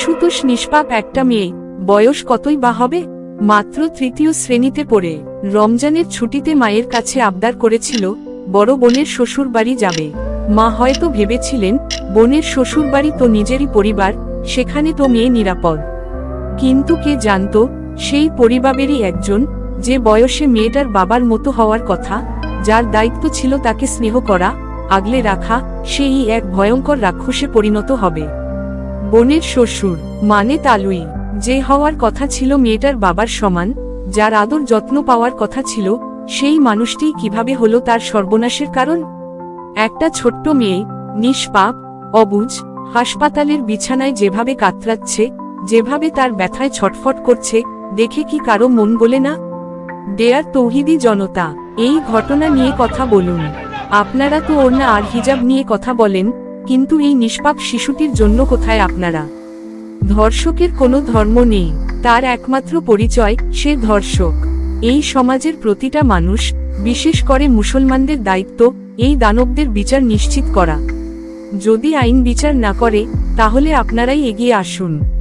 নির্ছুতোষ নিষ্পাপ একটা মেয়ে। বয়স কতই বা হবে? মাত্র তৃতীয় শ্রেণীতে পড়ে। রমজানের ছুটিতে মায়ের কাছে আবদার করেছিল, বড় বোনের শ্বশুর বাড়ি যাবে। মা হয়তো ভেবেছিলেন, বোনের শ্বশুর বাড়ি তো নিজেরই পরিবার, সেখানে তো মেয়ে নিরাপদ। কিন্তু কে জানতো, সেই পরিবারেরই একজন, যে বয়সে মেয়েটার বাবার মতো হওয়ার কথা, যার দায়িত্ব ছিল তাকে স্নেহ করা, আগলে রাখা, সেই এক ভয়ঙ্কর রাক্ষসে পরিণত হবে। বোনের শ্বশুর মানে তালুই। যে হওয়ার কথা ছিল মেয়েটার বাবার সমান, যার আদর যত্ন পাওয়ার কথা ছিল, সেই মানুষটি কীভাবে হলো তার সর্বনাশের কারণ? একটা ছোট্ট মেয়ে, নিষ্পাপ, অবুজ, হাসপাতালের বিছানায় যেভাবে কাতরাচ্ছে, যেভাবে তার ব্যথায় ছটফট করছে, দেখে কি কারও মন বলে না? ডেয়ার তৌহিদি জনতা, এই ঘটনা নিয়ে কথা বলুন। আপনারা তো ওর না আর হিজাব নিয়ে কথা বলেন কিন্তু এই নিষ্পাপ শিশুটির জন্য কোথায় আপনারা? ধর্ষকের কোনো ধর্ম নেই, তার একমাত্র পরিচয়, সে ধর্ষক। এই সমাজের প্রতিটা মানুষ, বিশেষ করে মুসলমানদের দায়িত্ব, এই দানবদের বিচার নিশ্চিত করা। যদি আইন বিচার না করে, তাহলে আপনারাই এগিয়ে আসুন।